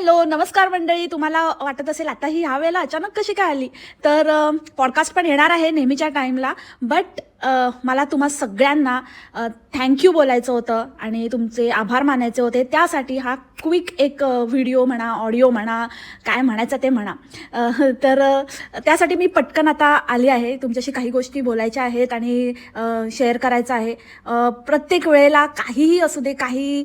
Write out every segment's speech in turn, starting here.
Hello नमस्कार मंडळी. तुम्हाला वाटत असेल आता ही ह्या वेळेला अचानक कशी काय आली? तर पॉडकास्ट पण येणार आहे नेहमीच्या टाईमला बट मला तुम्हा सगळ्यांना थँक्यू बोलायचं होतं आणि तुमचे आभार मानायचे होते. त्यासाठी हा क्विक एक व्हिडिओ म्हणा ऑडिओ म्हणा काय म्हणायचं ते म्हणा. तर त्यासाठी मी पटकन आता आली आहे. तुमच्याशी काही गोष्टी बोलायच्या आहेत आणि शेअर करायचं आहे. प्रत्येक वेळेला काहीही असू दे काही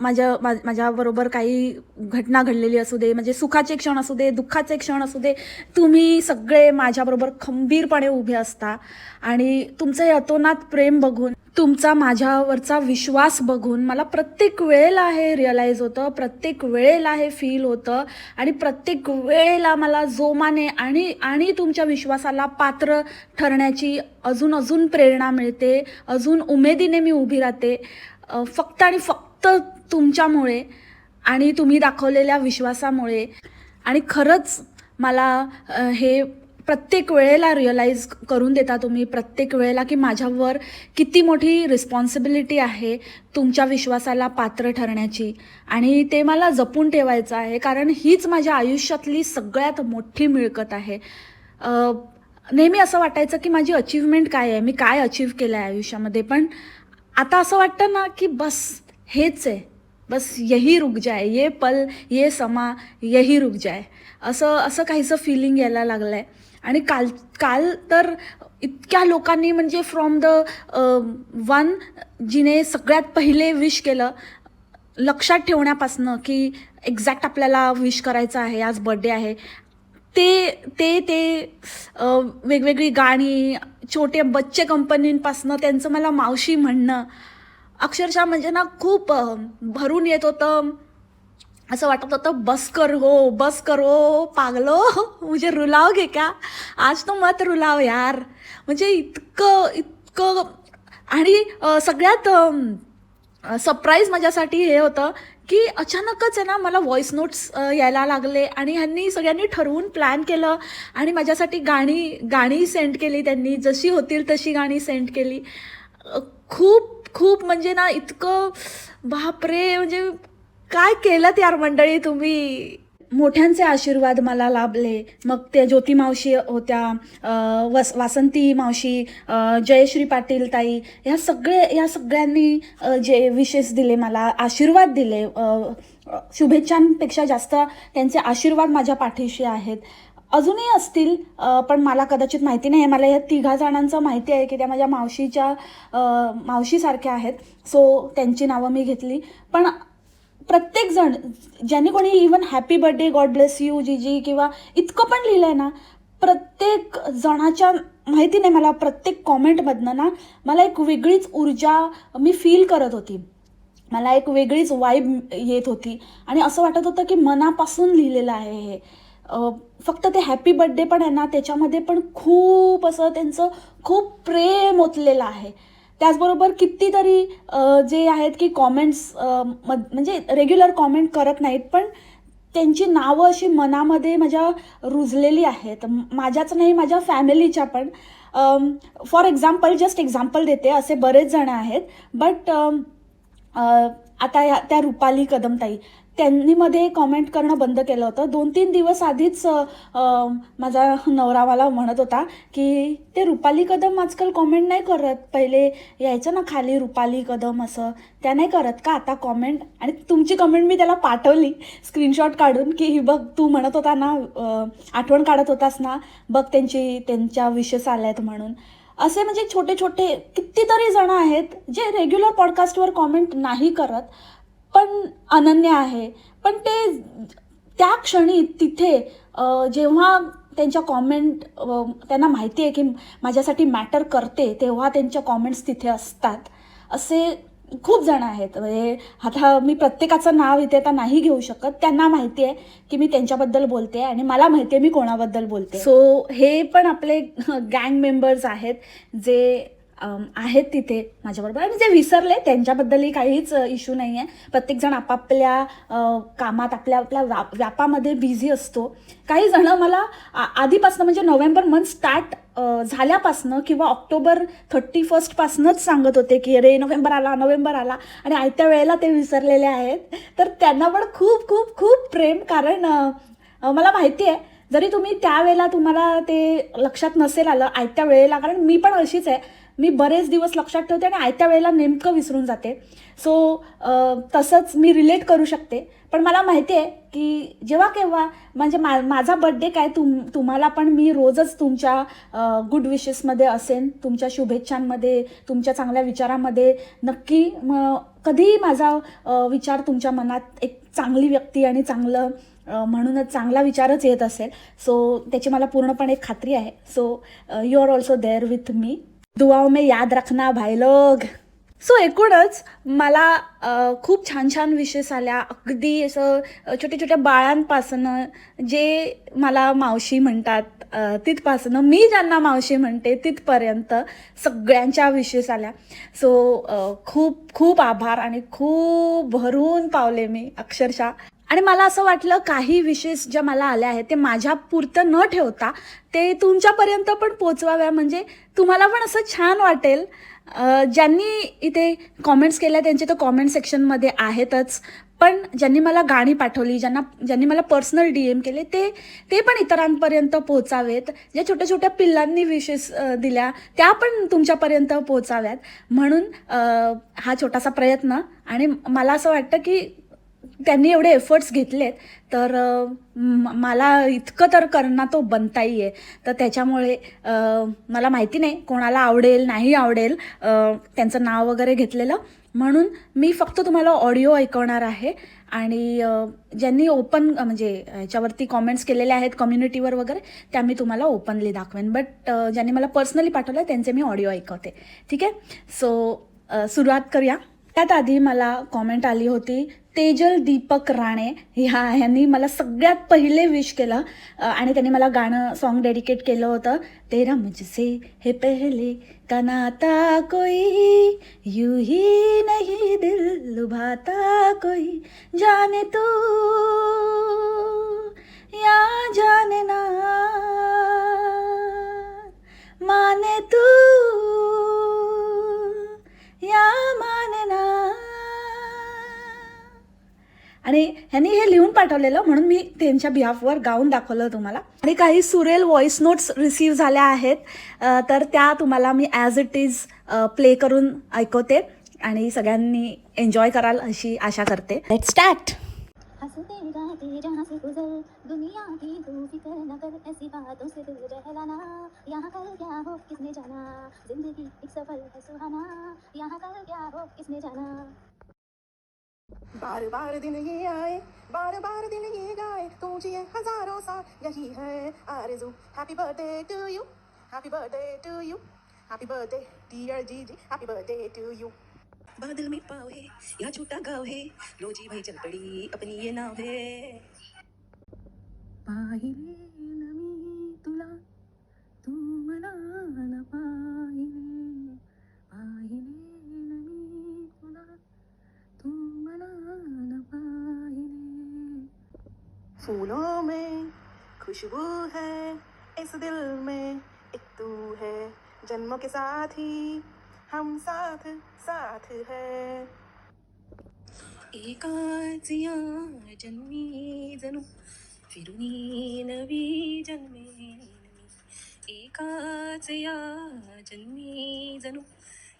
माझ्या माझ्याबरोबर काही घटना घडलेली असू दे म्हणजे सुखाचे क्षण असू दे दुःखाचे क्षण असू दे तुम्ही सगळे माझ्याबरोबर खंबीरपणे उभे असता. आणि तुमचं हे अतोनात प्रेम बघून तुमचा माझ्यावरचा विश्वास बघून मला प्रत्येक वेळेला हे रिअलाईज होतं प्रत्येक वेळेला हे फील होतं. आणि प्रत्येक वेळेला मला जोमाने आणि आणि तुमच्या विश्वासाला पात्र ठरण्याची अजून अजून प्रेरणा मिळते अजून उमेदीने मी उभी राहते. फक्त आणि फक्त तुमच्यामुळे आणि तुम्ही दाखवलेल्या विश्वासामुळे. आणि खरंच मला हे प्रत्येक वेळेला रिअलाईज करून देता तुम्ही प्रत्येक वेळेला की माझ्यावर किती मोठी रिस्पॉन्सिबिलिटी आहे तुमच्या विश्वासाला पात्र ठरण्याची. आणि ते मला जपून ठेवायचं आहे कारण हीच माझ्या आयुष्यातली सगळ्यात मोठी मिळकत आहे. नेहमी असं वाटायचं की माझी अचीवमेंट काय आहे मी काय अचीव केलं आहे आयुष्यामध्ये. पण आता असं वाटतं ना की बस हेच आहे. बस यही रुक जाय ये पल ये समा यही रुक जाय असं असं काहीसं फिलिंग यायला लागलं आहे आणि काल काल तर इतक्या लोकांनी म्हणजे फ्रॉम द वन जिने सगळ्यात पहिले विश केलं लक्षात ठेवण्यापासनं की एक्झॅक्ट आपल्याला विश करायचं आहे आज बड्डे आहे. ते ते ते वेगवेगळी गाणी छोटे बच्चे कंपनींपासनं त्यांचं मला मावशी म्हणणं अक्षरशः म्हणजे ना खूप भरून येत होतं. असं वाटत होतं बस कर हो बस कर हो, हो पागलो हो. म्हणजे रुलाव घे का आज तो मत रुलाव यार. म्हणजे इतकं इतकं. आणि सगळ्यात सरप्राईज माझ्यासाठी हे होतं की अचानकच आहे ना मला व्हॉइस नोट्स यायला लागले. आणि ह्यांनी सगळ्यांनी ठरवून प्लॅन केलं. आणि माझ्यासाठी गाणी गाणी सेंड केली त्यांनी. जशी होतील तशी गाणी सेंड केली. खूप खूप म्हणजे ना इतकं बापरे म्हणजे काय केलं यार मंडळी तुम्ही? मोठ्यांचे आशीर्वाद मला लाभले. मग ते ज्योती मावशी होत्या वस वासंती मावशी जयश्री पाटील ताई ह्या सगळे या सगळ्यांनी जे विशेष दिले मला आशीर्वाद दिले. शुभेच्छांपेक्षा जास्त त्यांचे आशीर्वाद माझ्या पाठीशी आहेत. अजूनही असतील पण मला कदाचित माहिती नाही. आहे मला या तिघा जणांचं माहिती आहे की त्या माझ्या मावशीच्या मावशीसारख्या आहेत. सो त्यांची नावं मी घेतली. पण प्रत्येक जण ज्यांनी कोणी even happy birthday God bless you जी जी किंवा इतकं पण लिहिलं आहे ना प्रत्येक जणाच्या माहिती नाही. मला प्रत्येक कॉमेंटमधनं ना मला एक वेगळीच ऊर्जा मी फील करत होती. मला एक वेगळीच वाईब येत होती. आणि असं वाटत होतं की मनापासून लिहिलेलं आहे हे. फक्त ते हॅपी बर्थडे पण आहे ना त्याच्यामध्ये पण खूप असं त्यांचं खूप प्रेम ओतलेलं आहे. त्याचबरोबर कितीतरी जे आहेत की कॉमेंट्स म्हणजे रेग्युलर कॉमेंट करत नाहीत पण त्यांची नावं अशी मनामध्ये माझ्या रुजलेली आहेत. माझ्याच नाही माझ्या फॅमिलीच्या पण. फॉर एक्झाम्पल जस्ट एक्झाम्पल देते असे बरेच जण आहेत. बट आता या त्या रुपाली कदमताई त्यांनी मध्ये कॉमेंट करणं बंद केलं होतं. दोन तीन दिवस आधीच माझा नवरा मला म्हणत होता की ते रुपाली कदम आजकाल कॉमेंट नाही करत. पहिले यायचं ना खाली रुपाली कदम असं. त्या नाही करत का? आता कॉमेंट आणि तुमची कमेंट मी त्याला पाठवली. स्क्रीनशॉट काढून की ही बघ तू म्हणत होता ना आठवण काढत होतास ना. बघ त्यांची त्यांच्या विशेष आल्या आहेत म्हणून. असे म्हणजे छोटे छोटे कितीतरी जण आहेत जे रेग्युलर पॉडकास्टवर कॉमेंट नाही करत. पण अनन्य आहे. पण ते त्या क्षणी तिथे जेव्हा त्यांच्या कॉमेंट त्यांना माहिती आहे की माझ्यासाठी मॅटर करते तेव्हा त्यांच्या कॉमेंट्स तिथे असतात. असे खूप जण आहेत. म्हणजे आता मी प्रत्येकाचं नाव इथे आता नाही घेऊ शकत. त्यांना माहिती आहे की मी त्यांच्याबद्दल बोलते आणि मला माहिती आहे मी कोणाबद्दल बोलते. सो हे पण आपले गँग मेंबर्स आहेत जे आहेत तिथे माझ्याबरोबर. आणि जे विसरले त्यांच्याबद्दलही काहीच इश्यू नाही आहे प्रत्येकजण आपापल्या कामात आपल्या आपल्या व्या व्यापामध्ये बिझी असतो. काही जणं मला आ- आधीपासनं म्हणजे नोव्हेंबर मंथ स्टार्ट झाल्यापासनं किंवा ऑक्टोबर थर्टी फर्स्टपासनंच सांगत होते की अरे नोव्हेंबर आला नोव्हेंबर आला. आणि आयत्या वेळेला ते विसरलेले आहेत. तर त्यांना पण खूप खूप खूप प्रेम कारण मला माहिती आहे जरी तुम्ही त्यावेळेला तुम्हाला ते लक्षात नसेल आलं आयत्या वेळेला कारण मी पण अशीच आहे. मी बरेच दिवस लक्षात ठेवते आणि आयत्या वेळेला नेमकं विसरून जाते. सो तसंच मी रिलेट करू शकते. पण मला माहिती आहे की जेव्हा केव्हा म्हणजे मा माझा बड्डे काय तुम तुम्हाला पण मी रोजच तुमच्या गुड विशेसमध्ये असेन तुमच्या शुभेच्छांमध्ये तुमच्या चांगल्या विचारामध्ये. नक्की म कधीही माझा विचार तुमच्या मनात एक चांगली व्यक्ती आणि चांगलं म्हणूनच चांगला विचारच येत असेल. सो त्याची मला पूर्णपणे खात्री आहे. So you are also there with me दुआव में याद रखना भाई लोग. सो एकूणच मला खूप छान छान विशेष आल्या. अगदी असं छोट्या छोट्या बाळांपासनं जे मला मावशी म्हणतात तिथपासनं मी ज्यांना मावशी म्हणते तिथपर्यंत सगळ्यांच्या विशेष आल्या. सो खूप खूप आभार आणि खूप भरून पावले मी अक्षरशः. आणि मला असं वाटलं काही विशेष ज्या मला आल्या आहेत ते माझ्या पुरतं न ठेवता ते तुमच्यापर्यंत पण पोचवाव्या. म्हणजे तुम्हाला पण असं छान वाटेल. ज्यांनी इथे कॉमेंट्स केल्या त्यांचे तर कॉमेंट सेक्शनमध्ये आहेतच. पण ज्यांनी मला गाणी पाठवली ज्यांना ज्यांनी मला पर्सनल डी एम केले ते ते पण इतरांपर्यंत पोचावेत. ज्या छोट्या छोट्या पिल्लांनी विशेष दिल्या त्या पण तुमच्यापर्यंत पोचाव्यात. म्हणून हा छोटासा प्रयत्न. आणि मला असं वाटतं की त्यांनी एवढे एफर्ट्स घेतलेत तर मला इतकं तर करणं तो बनताही आहे तर त्याच्यामुळे मला माहिती नाही कोणाला आवडेल नाही आवडेल त्यांचं नाव वगैरे घेतलेलं. म्हणून मी फक्त तुम्हाला ऑडिओ ऐकवणार आहे आणि ज्यांनी ओपन म्हणजे याच्यावरती कॉमेंट्स केलेले आहेत कम्युनिटीवर वगैरे त्या मी तुम्हाला ओपनली दाखवेन. बट ज्यांनी मला पर्सनली पाठवलं त्यांचे मी ऑडिओ ऐकवते. ठीक? आहे सो सुरुवात करूया. त्यात आधी मला कॉमेंट आली होती तेजल दीपक राणे ह्या ह्यांनी मला सगळ्यात पहिले विश केलं. आणि त्यांनी मला गाणं सॉन्ग डेडिकेट केलं होतं. तेरा मुझसे हे पहले कनाता कोई यू ही नहीं दिल लुभाता कोई जाने तू या जाने ना माने तू आणि ह्यांनी हे लिहून पाठवलेलं म्हणून मी त्यांच्या बिहाफवर गाऊन दाखवलं तुम्हाला. आणि काही सुरेल व्हॉइस नोट्स रिसीव झाल्या आहेत. तर त्या तुम्हाला मी ॲज इट इज प्ले करून ऐकवते आणि सगळ्यांनी एन्जॉय कराल अशी आशा करते. लेट स्टार्ट हंसते गाते जहाँ से गुजर दुनिया की तू फिक्र न कर ऐसी बातों से रहलाना. यहाँ कल क्या हो किसने जाना? जिंदगी एक है सुहाना. यहाँ कल क्या हो किसने जाना? बार बार दिन ये आए बार बार दिन ये गाए। तू जिए हज़ारों साल, यही है आरज़ू। Happy birthday to you happy birthday to you happy birthday dear जी जी हैप्पी बर्थडे टू यू बादल में पाव है यहाँ छोटा गाँव है रोजी भाई चल पड़ी अपनी ये नाव है। फूलों में खुशबू है इस दिल में एक तू है जन्मों के साथ ही हम साथ साथ है एकाच या जन्मी जणू फिरुनी नवी जन्मे नवी एकाच या जन्मी जणू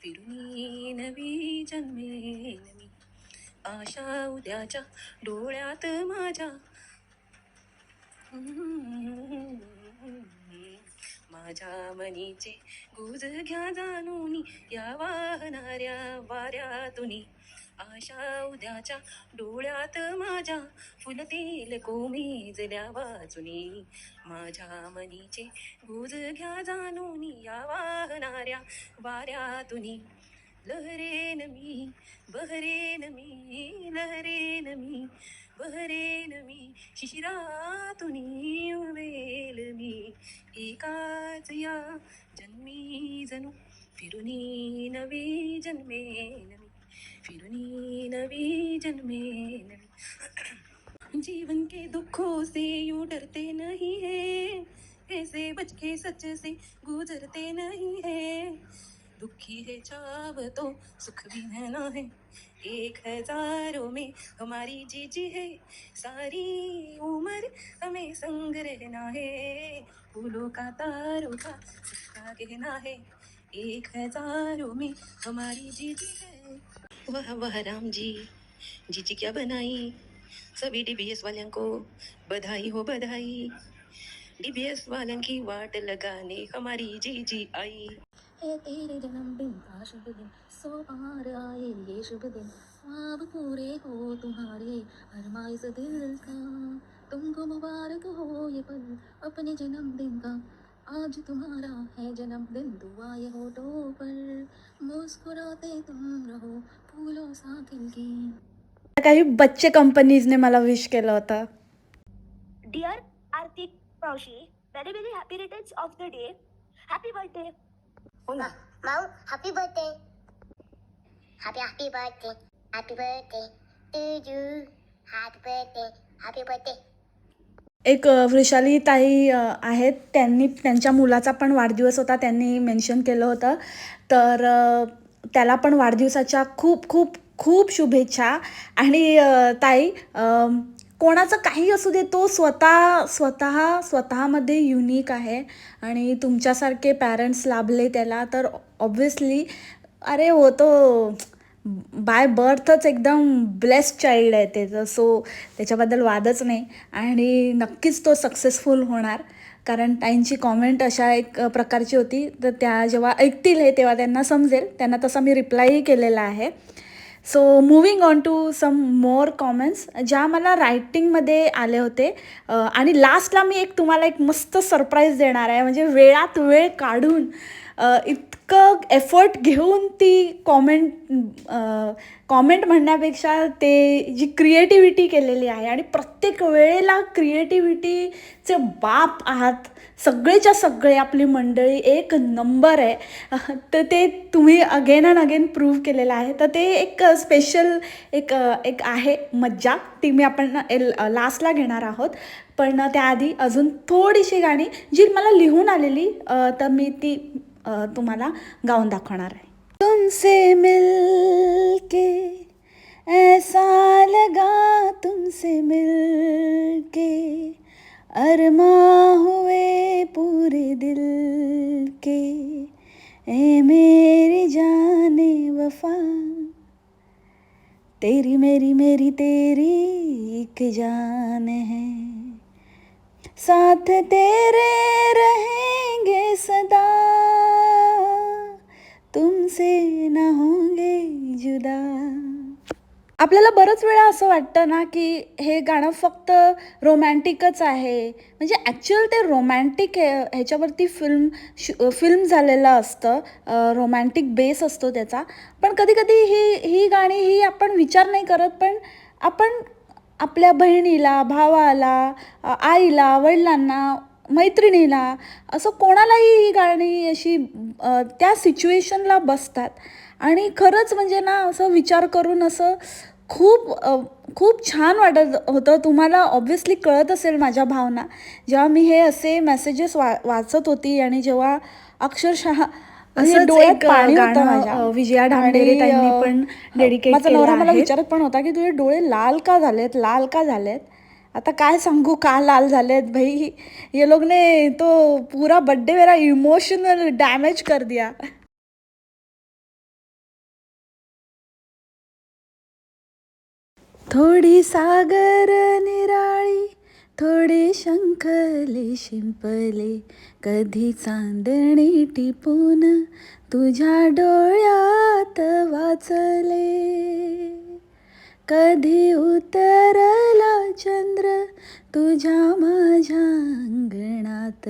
फिरुनी नवी जन्मे नवी आशा उद्याच्या डोळ्यात माझ्या माझ्या मनीचे गुज घ्या जाणून या वाहणाऱ्या वाऱ्यातुनी. आशा उद्याच्या डोळ्यात माझ्या फुलतेल कोमेजल्या वाचुनी माझ्या मनीचे गुज घ्या जाणून या वाहणाऱ्या वाऱ्यातुनी. लहरेन मी बहरेन मी लहरेन मी बहरेन मी शिशिरातुनी उमेल मी एकाच या जन्मी जणू फिरुनी नवी जन्मे नवी फिरुनी नवी जन्मे नवी जीवन के दुखों से यूँ डरते नहीं है, ऐसे बच के सच से गुजरते नहीं है। दुखी है चाव तो सुख भी रहना है। एक हज़ारों में हमारी जीजी है। सारी उम्र हमें संग रहना है। फूलों का तारों का सबका कहना है। एक हज़ारों में हमारी जीजी है। वाह वाह, राम जी। जीजी क्या बनाई? सभी डीबीएस वालों को बधाई हो बधाई। डीबीएस वालों की वाट लगाने हमारी जी जी आई। है तेरे जन्मदिन का शुभ दिन सो पार आए ये शुभ दिन ख्वाब पूरे हो तुम्हारे अरमाइश दिल का तुमको मुबारक हो ये पल अपने जन्मदिन का आज तुम्हारा है जन्मदिन दुआ ये होठों पर मुस्कुराते तुम रहो फूलों सा खिलके काही बच्चे कंपनीजने मला विश केलं होतं. Dear very very happy returns of the day happy birthday Happy birthday. Mom, happy birthday. Happy, happy birthday. Happy birthday to you. Happy birthday. Happy birthday. एक अ, वृषाली ताई अ, आहेत त्यांनी त्यांच्या मुलाचा पण वाढदिवस होता त्यांनी मेन्शन केलं होतं तर अ, त्याला पण वाढदिवसाच्या खूप खूप खूप शुभेच्छा आणि अ, ताई अ, कोणाचं काही असू दे तो स्वतः स्वतः स्वतःमध्ये युनिक आहे. आणि तुमच्यासारखे पॅरेंट्स लाभले त्याला तर ऑब्व्हियसली अरे हो तो बाय बर्थच एकदम ब्लेस्ड चाइल्ड आहे त्याचं सो त्याच्याबद्दल वादच नाही. आणि नक्कीच तो सक्सेसफुल होणार. कारण ताईंची कॉमेंट अशा एक प्रकारची होती तर त्या जेव्हा ऐकतील हे तेव्हा त्यांना समजेल. त्यांना तसा मी रिप्लायही केलेला आहे. So moving on to some more comments ज्या मला रायटिंगमध्ये आले होते. आणि लास्टला मी एक तुम्हाला एक मस्त सरप्राईज देणार आहे. म्हणजे वेळात वेळ काढून इतकं एफर्ट घेऊन ती कॉमेंट कॉमेंट म्हणण्यापेक्षा ते जी क्रिएटिव्हिटी केलेली आहे आणि प्रत्येक वेळेला क्रिएटिव्हिटीचे बाप आहात. सगळेच्या सगळे आपली मंडळी एक नंबर आहे. तर ते तुम्ही अगेन अँड अगेन प्रूव्ह केलेलं आहे. तर ते एक स्पेशल एक एक आहे मज्जा. ती मी आपण लास्टला घेणार आहोत. पण त्याआधी अजून थोडीशी गाणी जी मला लिहून आलेली तर मी ती तुम्हाला गाऊन दाखवणार आहे. तुमसे मिलके ऐसा लगा तुमसे मिलके अरमा हुए पूरे दिल के। ए मेरी जाने वफा तेरी मेरी मेरी तेरी एक जान है। साथ तेरे रहेंगे सदा। तुमसे ना होंगे जुदा. आपल्याला बरंच वेळा असं वाटतं ना की हे गाणं फक्त रोमॅन्टिकच आहे. म्हणजे ॲक्च्युअल ते रोमॅन्टिक हे ह्याच्यावरती फिल्म शु फिल्म झालेलं असतं. रोमॅन्टिक बेस असतो त्याचा. पण कधी कधी ही ही गाणी ही आपण विचार नाही करत पण आपण आपल्या बहिणीला भावाला आईला वडिलांना मैत्रिणीला असं कोणालाही ही गाणी अशी त्या सिच्युएशनला बसतात. आणि खरंच म्हणजे ना असं विचार करून असं खूप खूप छान वाटत होतं. तुम्हाला ऑब्व्हियसली कळत असेल माझ्या भावना. जेव्हा मी हे असे मेसेजेस वा वाचत होती आणि जेव्हा अक्षरशः विजया पण डेडिकेट माझा नवरा मला विचारत पण होता की तुझे डोळे लाल का झालेत? लाल का झालेत? आता काय सांगू का लाल झालेत भाई? ये लोग ने तो पूरा बर्थडे मेरा इमोशनल डॅमेज कर दिया. थोडी सागर निराळी थोडे शंखले शिंपले कधी चांदणी टिपून तुझ्या डोळ्यात वाचले. कधी उतरला चंद्र तुझ्या माझ्या अंगणात?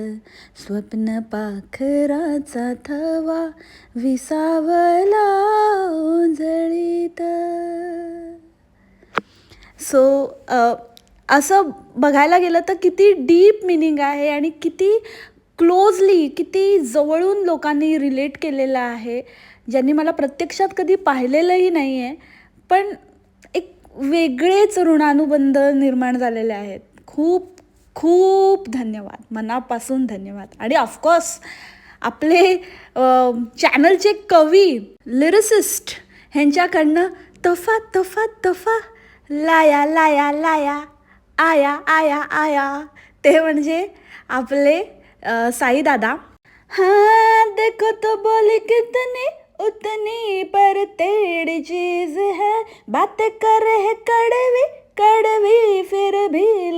स्वप्न पाखराचा थवा विसावला ओंजळीत सो असं बघायला गेलं तर किती डीप मिनिंग आहे आणि किती क्लोजली किती जवळून लोकांनी रिलेट केलेलं आहे ज्यांनी मला प्रत्यक्षात कधी पाहिलेलंही नाही आहे पण वेगळेच ऋणानुबंध निर्माण झालेले आहेत. खूप खूप धन्यवाद. मनापासून धन्यवाद. आणि ऑफकोर्स आपले चॅनलचे कवी लिरिसिस्ट ह्यांच्याकडनं तफा तफा तफा लाया लाया लाया आया आया आया. ते म्हणजे आपले साईदादा. साई दादा हाँ देखो तो बोली कितने उतनी पर तेरी चीज है। बात कर है कड़वी कड़वी फिर भी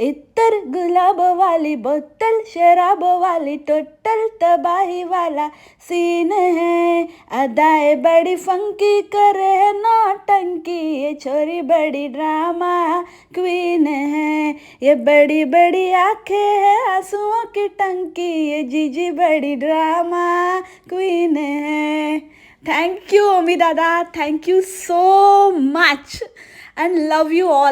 इतर गुलाब वाली बोतल शराब वाली टोटल तबाही वाला सीन है। अदाए बड़ी फंकी करे है नौटंकी ये छोरी बड़ी ड्रामा क्वीन है। ये बड़ी बड़ी आँखें है, आंसुओं की टंकी। ये जीजी बड़ी ड्रामा क्वीन है। थैंक यू ओमी दादा। Thank you so much and love you all